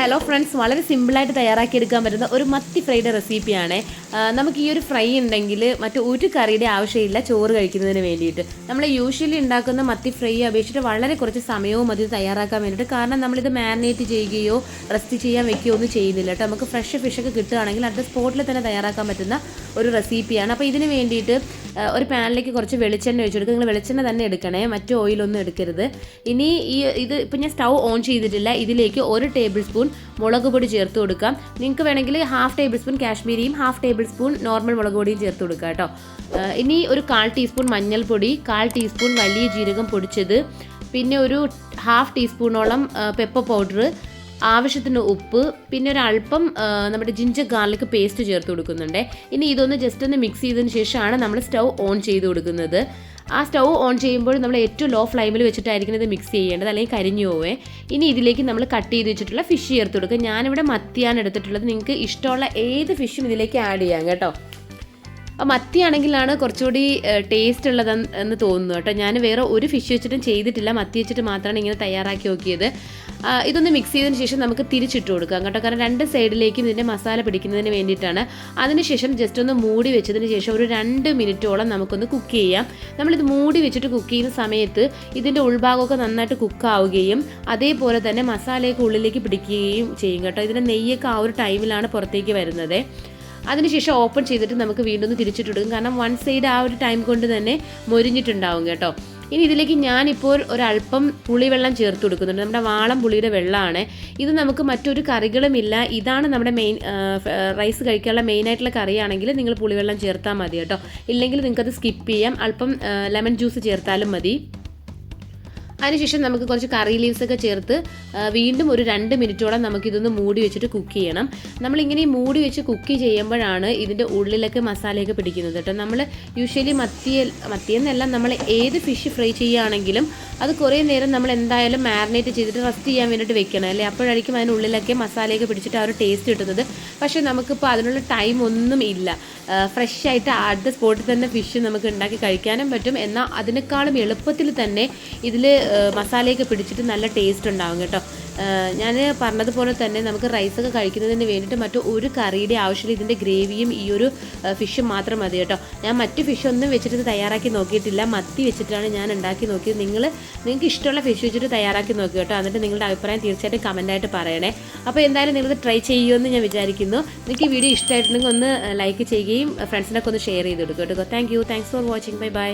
Hello friends വളരെ സിമ്പിളായിട്ട് തയ്യാറാക്കിയെടുക്കാൻ പറ്റുന്ന ഒരു മത്തി ഫ്രൈയുടെ റെസിപ്പിയാണ് നമുക്ക് ഈ ഒരു ഫ്രൈ ഉണ്ടെങ്കിൽ മറ്റു ഒരു ആവശ്യമില്ല ചോറ് കഴിക്കുന്നതിന് വേണ്ടിയിട്ട്. നമ്മൾ യൂഷ്വലി ഉണ്ടാക്കുന്ന മത്തി ഫ്രൈ അപേക്ഷിച്ചിട്ട് വളരെ കുറച്ച് സമയവും അതിൽ തയ്യാറാക്കാൻ വേണ്ടിയിട്ട്. കാരണം നമ്മളിത് മാരിനേറ്റ് ചെയ്യുകയോ റെസ്റ്റ് ചെയ്യാൻ വെക്കുകയോ ഒന്നും ചെയ്യുന്നില്ല കേട്ടോ. നമുക്ക് ഫ്രഷ് ഫിഷൊക്കെ കിട്ടുകയാണെങ്കിൽ അടുത്ത സ്പോട്ടിൽ തന്നെ തയ്യാറാക്കാൻ പറ്റുന്ന ഒരു റെസിപ്പിയാണ് അപ്പോൾ ഇതിന് വേണ്ടിയിട്ട് ഒരു പാനിലേക്ക് കുറച്ച് വെളിച്ചെണ്ണ ഒഴിച്ചെടുക്കുക നിങ്ങൾ വെളിച്ചെണ്ണ തന്നെ എടുക്കണേ മറ്റു ഓയിലൊന്നും എടുക്കരുത്. ഇനി ഈ ഇത് ഇപ്പം ഞാൻ സ്റ്റൗ ഓൺ ചെയ്തിട്ടില്ല. ഇതിലേക്ക് ഒരു ടേബിൾ സ്പൂൺ മുളക് പൊടി ചേർത്ത് കൊടുക്കാം. നിങ്ങൾക്ക് വേണമെങ്കിൽ ഹാഫ് ടേബിൾ സ്പൂൺ കാശ്മീരിയും ഹാഫ് ടേബിൾ സ്പൂൺ നോർമൽ മുളക് പൊടിയും ചേർത്ത് കൊടുക്കുക കേട്ടോ. ഇനി ഒരു കാൽ ടീസ്പൂൺ മഞ്ഞൾപ്പൊടി കാൽ ടീസ്പൂൺ വലിയ ജീരകം പൊടിച്ചത് പിന്നെ ഒരു ഹാഫ് ടീസ്പൂണോളം പെപ്പർ പൗഡർ ആവശ്യത്തിന് ഉപ്പ് പിന്നെ അല്പം നമ്മുടെ ജിഞ്ചർ ഗാർലിക് പേസ്റ്റ് ചേർത്ത് കൊടുക്കുന്നുണ്ട്. ഇനി ഇതൊന്ന് ജസ്റ്റ് ഒന്ന് മിക്സ് ചെയ്തതിന് ശേഷമാണ് നമ്മൾ സ്റ്റൗ ഓൺ ചെയ്ത് കൊടുക്കുന്നത്. ആ സ്റ്റൗ ഓൺ ചെയ്യുമ്പോൾ നമ്മൾ ഏറ്റവും ലോ ഫ്ലെയിമിൽ വെച്ചിട്ടായിരിക്കും ഇത് മിക്സ് ചെയ്യേണ്ടത് അല്ലെങ്കിൽ കരിഞ്ഞു പോവേ. ഇനി ഇതിലേക്ക് നമ്മൾ കട്ട് ചെയ്ത് വെച്ചിട്ടുള്ള ഫിഷ് ചേർത്ത് കൊടുക്കുക. ഞാനിവിടെ മത്തിയാണ് എടുത്തിട്ടുള്ളത്. നിങ്ങൾക്ക് ഇഷ്ടമുള്ള ഏത് ഫിഷും ഇതിലേക്ക് ആഡ് ചെയ്യാം കേട്ടോ. അപ്പോൾ മത്തിയാണെങ്കിലാണ് കുറച്ചുകൂടി ടേസ്റ്റ് ഉള്ളതെന്ന് തോന്നുന്നു കേട്ടോ. ഞാൻ വേറെ ഒരു ഫിഷ് വെച്ചിട്ടും ചെയ്തിട്ടില്ല. മത്തി വെച്ചിട്ട് മാത്രമാണ് ഇങ്ങനെ തയ്യാറാക്കി നോക്കിയത്. ഇതൊന്ന് മിക്സ് ചെയ്തതിന് ശേഷം നമുക്ക് തിരിച്ചിട്ട് കൊടുക്കാം കേട്ടോ. കാരണം രണ്ട് സൈഡിലേക്കും ഇതിന്റെ മസാല പിടിക്കുന്നതിന് വേണ്ടിയിട്ടാണ്. അതിനുശേഷം ജസ്റ്റ് ഒന്ന് മൂടി വെച്ചതിന് ശേഷം ഒരു രണ്ട് മിനിറ്റോളം നമുക്കൊന്ന് കുക്ക് ചെയ്യാം. നമ്മളിത് മൂടി വെച്ചിട്ട് കുക്ക് ചെയ്യുന്ന സമയത്ത് ഇതിന്റെ ഉൾഭാഗമൊക്കെ നന്നായിട്ട് കുക്കാവുകയും അതേപോലെ തന്നെ മസാലയൊക്കെ ഉള്ളിലേക്ക് പിടിക്കുകയും ചെയ്യും കേട്ടോ. ഇതിന്റെ നെയ്യൊക്കെ ആ ഒരു ടൈമിലാണ് പുറത്തേക്ക് വരുന്നത്. അതിനുശേഷം ഓപ്പൺ ചെയ്തിട്ട് നമുക്ക് വീണ്ടും ഒന്ന് കൊടുക്കും. കാരണം വൺ സൈഡ് ആ ഒരു ടൈം കൊണ്ട് തന്നെ മൊരിഞ്ഞിട്ടുണ്ടാവും കേട്ടോ. ഇനി ഇതിലേക്ക് ഞാനിപ്പോൾ ഒരല്പം പുളിവെള്ളം ചേർത്ത് കൊടുക്കുന്നുണ്ട്. നമ്മുടെ വാളം പുളിയുടെ വെള്ളമാണ്. ഇത് നമുക്ക് മറ്റൊരു കറികളുമില്ല ഇതാണ് നമ്മുടെ മെയിൻ റൈസ് കഴിക്കാനുള്ള മെയിനായിട്ടുള്ള കറിയാണെങ്കിൽ നിങ്ങൾ പുളിവെള്ളം ചേർത്താൽ മതി കേട്ടോ. ഇല്ലെങ്കിൽ നിങ്ങൾക്കത് സ്കിപ്പ് ചെയ്യാം. അല്പം ലെമൺ ജ്യൂസ് ചേർത്താലും മതി. അതിനുശേഷം നമുക്ക് കുറച്ച് കറി ലീവ്സ് ഒക്കെ ചേർത്ത് വീണ്ടും ഒരു രണ്ട് മിനിറ്റോളം നമുക്കിതൊന്ന് മൂടി വെച്ചിട്ട് കുക്ക് ചെയ്യണം. നമ്മളിങ്ങനെ മൂടി വെച്ച് കുക്ക് ചെയ്യുമ്പോഴാണ് ഇതിന്റെ ഉള്ളിലൊക്കെ മസാലയൊക്കെ പിടിക്കുന്നത് കേട്ടോ. നമ്മൾ യൂഷ്വലി മത്തിയ മത്തിയെന്നല്ല നമ്മൾ ഏത് ഫിഷ് ഫ്രൈ ചെയ്യുകയാണെങ്കിലും അത് കുറേ നേരം നമ്മൾ എന്തായാലും മാരിനേറ്റ് ചെയ്തിട്ട് റെസ്റ്റ് ചെയ്യാൻ വേണ്ടിയിട്ട് വെക്കണം അല്ലേ? അപ്പോഴായിരിക്കും അതിനുള്ളിലൊക്കെ മസാലയൊക്കെ പിടിച്ചിട്ട് ആ ഒരു ടേസ്റ്റ് കിട്ടുന്നത്. പക്ഷേ നമുക്കിപ്പോൾ അതിനുള്ള ടൈം ഒന്നും ഇല്ല. ഫ്രഷ് ആയിട്ട് അടുത്ത സ്പോട്ടിൽ തന്നെ ഫിഷ് നമുക്ക് ഉണ്ടാക്കി കഴിക്കാനും പറ്റും. എന്നാൽ അതിനേക്കാളും എളുപ്പത്തിൽ തന്നെ ഇതിൽ മസാലയൊക്കെ പിടിച്ചിട്ട് നല്ല ടേസ്റ്റ് ഉണ്ടാവും കേട്ടോ. ഞാൻ പറഞ്ഞതുപോലെ തന്നെ നമുക്ക് റൈസൊക്കെ കഴിക്കുന്നതിന് വേണ്ടിയിട്ട് മറ്റു ഒരു കറിയുടെ ആവശ്യമില്ല. ഇതിന്റെ ഗ്രേവിയും ഈ ഒരു ഫിഷും മാത്രം മതി കേട്ടോ. ഞാൻ മറ്റു ഫിഷ് ഒന്നും വെച്ചിട്ട് തയ്യാറാക്കി നോക്കിയിട്ടില്ല. മത്തി വെച്ചിട്ടാണ് ഞാൻ ഉണ്ടാക്കി നോക്കിയത്. നിങ്ങൾ നിങ്ങൾക്ക് ഇഷ്ടമുള്ള ഫിഷ് വെച്ചിട്ട് തയ്യാറാക്കി നോക്കി കേട്ടോ. എന്നിട്ട് നിങ്ങളുടെ അഭിപ്രായം തീർച്ചയായിട്ടും കമന്റായിട്ട് പറയണേ. അപ്പോൾ എന്തായാലും നിങ്ങളിത് ട്രൈ ചെയ്യുമെന്ന് ഞാൻ വിചാരിക്കുന്നു. നിങ്ങൾക്ക് ഈ വീഡിയോ ഇഷ്ടമായിട്ടുണ്ടെങ്കിൽ ഒന്ന് ലൈക്ക് ചെയ്യുകയും ഫ്രണ്ട്സിനൊക്കെ ഒന്ന് ഷെയർ ചെയ്ത് കൊടുക്കും കേട്ടോ. Thank you thanks for watching bye bye